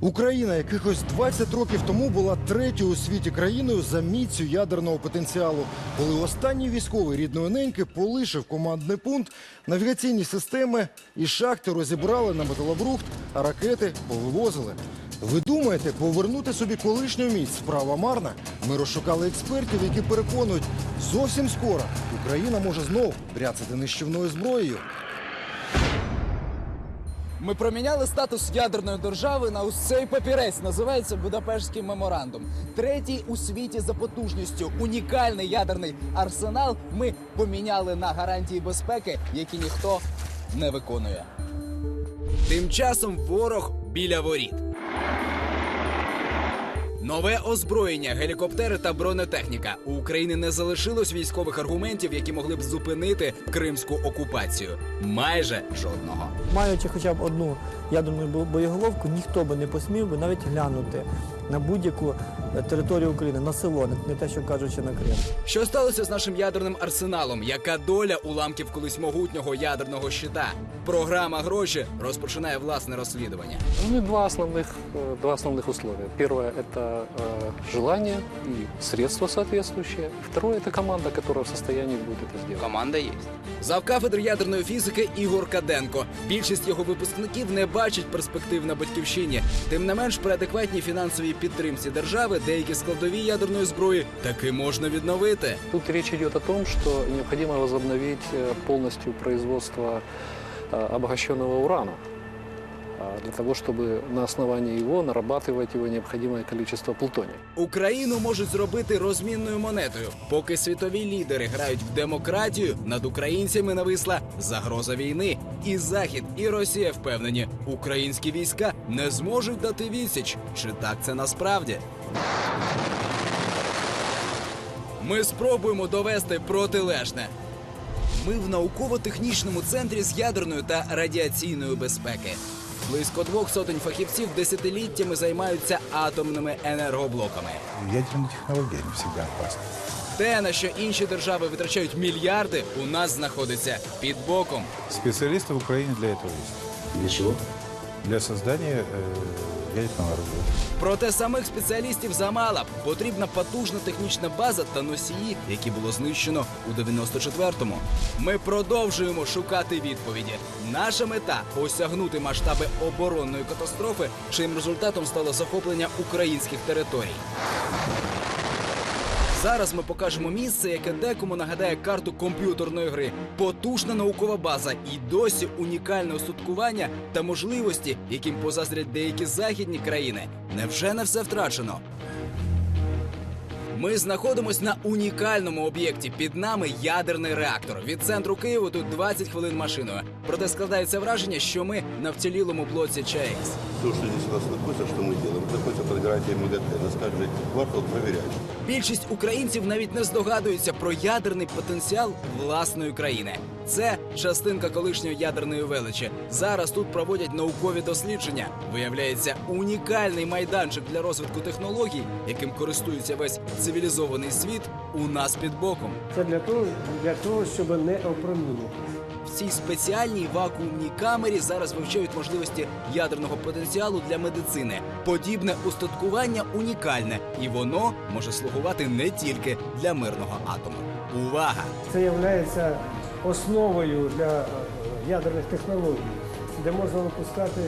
Україна якихось 20 років тому була третьою у світі країною за міцю ядерного потенціалу. Коли останній військовий рідної неньки полишив командний пункт, навігаційні системи і шахти розібрали на металобрухт, а ракети повивозили. Ви думаєте, повернути собі колишню міць справа марна? Ми розшукали експертів, які переконують, зовсім скоро Україна може знов бряцати нищівною зброєю. Ми проміняли статус ядерної держави на ось цей папірець. Називається Будапештський меморандум. Третій у світі за потужністю. Унікальний ядерний арсенал. Ми поміняли на гарантії безпеки, які ніхто не виконує. Тим часом ворог біля воріт. Нове озброєння, гелікоптери та бронетехніка. У України не залишилось військових аргументів, які могли б зупинити кримську окупацію. Майже жодного. Маючи хоча б одну ядерну бо- боєголовку, ніхто би не посмів би навіть глянути на будь-яку е, територію України, на село, не- не те, що кажучи на Крим. Що сталося з нашим ядерним арсеналом? Яка доля уламків колись могутнього ядерного щита? Програма гроші розпочинає власне розслідування. Ну и два основных, э, два основных условия. Первое – это э, желание и средства соответствующие. Второе – это команда, которая в состоянии будет это сделать. Команда є. Завкафедр ядерної фізики Ігор Каденко. Більшість його випускників не бачить перспектив на батьківщині. Тим не менш, при адекватній фінансовій підтримці держави деякі складові ядерної зброї таки можна відновити. Тут речь идет о том, что необходимо возобновить э, полностью производство э, обогащенного урана а, для того, чтобы на основании его нарабатывать его необходимое количество плутония. Україну можуть зробити розмінною монетою. Поки світові лідери грають в демократію, над українцями нависла загроза війни. І Захід, і Росія впевнені, українські війська не зможуть дати відсіч. Чи так це насправді? Ми спробуємо довести протилежне. Ми в науково-технічному центрі з ядерної та радіаційної безпеки. Близько двох сотень фахівців десятиліттями займаються атомними енергоблоками. Ядерные технологии не всегда опасны. Те, на що інші держави витрачають мільярди, у нас знаходиться під боком. Специалисты в Украине для этого есть. Для чего? Для создания э, ядерного оружия. Проте самих спеціалістів замало. Потрібна потужна технічна база та носії, які було знищено у 94-му. Ми продовжуємо шукати відповіді. Наша мета осягнути масштаби оборонної катастрофи, чим результатом стало захоплення українських територій. Зараз ми покажемо місце, яке декому нагадає карту комп'ютерної гри. Потужна наукова база і досі унікальне устаткування та можливості, яким позаздрять деякі західні країни. Невже не все втрачено? Ми знаходимось на унікальному об'єкті. Під нами ядерний реактор. Від центру Києва тут 20 хвилин машиною. Проте складається враження, що ми на вцілілому блоці ЧАЕС. То, що здесь у нас знаходиться, що ми робимо, под гарантией МГТ. Нас каждый квартал проверяют. Більшість українців навіть не здогадуються про ядерний потенціал власної країни. Це частинка колишньої ядерної величі. Зараз тут проводять наукові дослідження. Виявляється, унікальний майданчик для розвитку технологій, яким користується весь цивілізований світ, у нас під боком. Це для того, для того, щоб не опромінити. В цій спеціальній вакуумній камері зараз вивчають можливості ядерного потенціалу для медицини. Подібне устаткування унікальне, і воно може слугувати не тільки для мирного атому. Увага! Це є основою для е, ядерних технологій, де можна випускати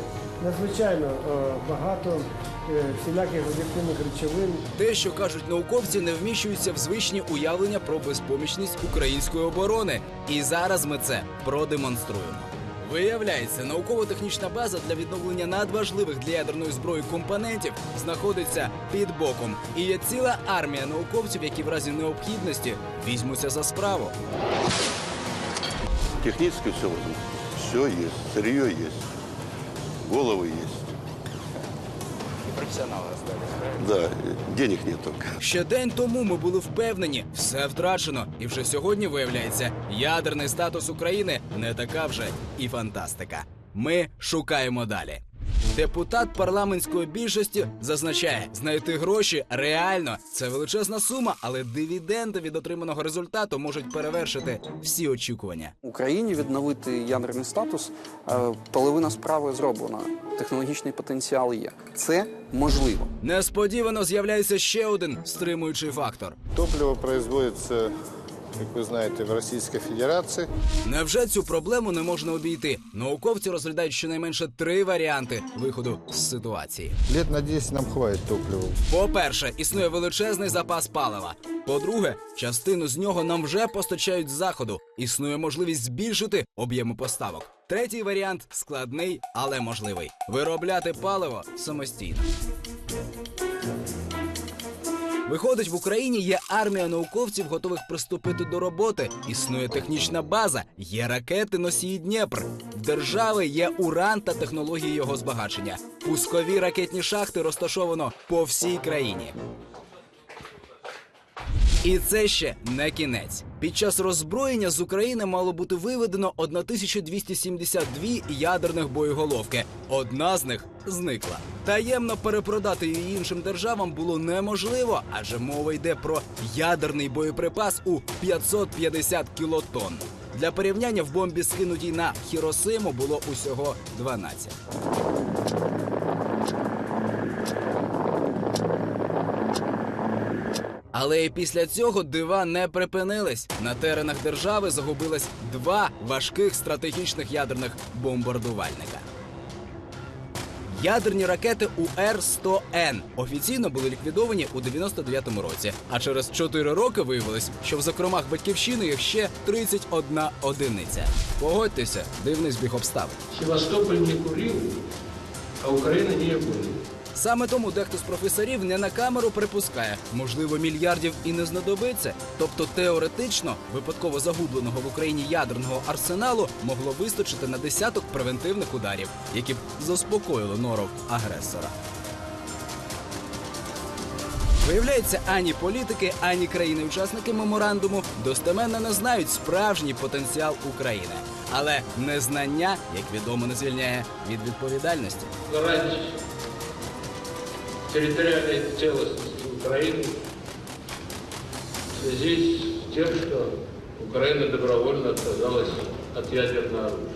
надзвичайно е, багато е, всіляких радіоактивних речовин. Те, що кажуть науковці, не вміщується в звичні уявлення про безпомічність української оборони. І зараз ми це продемонструємо. Виявляється, науково-технічна база для відновлення надважливих для ядерної зброї компонентів знаходиться під боком. І є ціла армія науковців, які в разі необхідності візьмуться за справу. Технически все возможно. Все есть. Сырье есть. Головы есть. І професіонали Да, э, денег нет только. Ще день тому ми були впевнені, все втрачено. І вже сьогодні виявляється, ядерний статус України не така вже і фантастика. Ми шукаємо далі. Депутат парламентської більшості зазначає, знайти гроші реально це величезна сума, але дивіденди від отриманого результату можуть перевершити всі очікування. Україні відновити ядерний статус, е, половина справи зроблена. Технологічний потенціал є. Це можливо. Несподівано з'являється ще один стримуючий фактор. Топливо производится, как вы знаете, в Российской Федерации. Невже цю проблему не можна обійти? Науковці розглядають щонайменше три варіанти виходу з ситуації. Лет на 10 нам хватит топлива. По-перше, існує величезний запас палива. По-друге, частину з нього нам вже постачають з заходу. Існує можливість збільшити об'єми поставок. Третій варіант складний, але можливий. Виробляти паливо самостійно. Виходить, в Україні є армія науковців, готових приступити до роботи. Існує технічна база, є ракети носії Дніпр. В держави є уран та технології його збагачення. Пускові ракетні шахти розташовано по всій країні. І це ще не кінець. Під час роззброєння з України мало бути виведено 1272 ядерних боєголовки. Одна з них зникла. Таємно перепродати її іншим державам було неможливо, адже мова йде про ядерний боєприпас у 550 кілотонн. Для порівняння в бомбі, скинутій на Хіросиму, було усього 12. Але і після цього дива не припинились. На теренах держави загубилось два важких стратегічних ядерних бомбардувальника. Ядерні ракети УР-100Н офіційно були ліквідовані у 99-му році. А через 4 роки виявилось, що в закромах батьківщини їх ще 31 одиниця. Погодьтеся, дивний збіг обставин. Севастополь не курил, а Украина не курила. Саме тому дехто з професорів не на камеру припускає, можливо, мільярдів і не знадобиться. Тобто теоретично випадково загубленого в Україні ядерного арсеналу могло вистачити на десяток превентивних ударів, які б заспокоїли норов агресора. Виявляється, ані політики, ані країни-учасники меморандуму достеменно не знають справжній потенціал України. Але незнання, як відомо, не звільняє від відповідальності Гарантия территориальной целостности Украины в связи с тем, что Украина добровольно отказалась от ядерного оружия.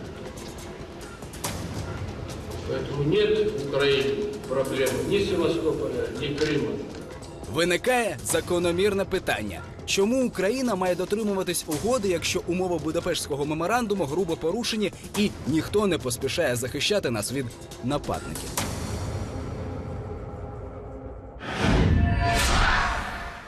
Поэтому нет в Украине проблем ни Севастополя, ни Крыма. Виникає закономірне питання: чому Україна має дотримуватись угоди, якщо умови Будапештського меморандуму грубо порушені і ніхто не поспішає захищати нас від нападників?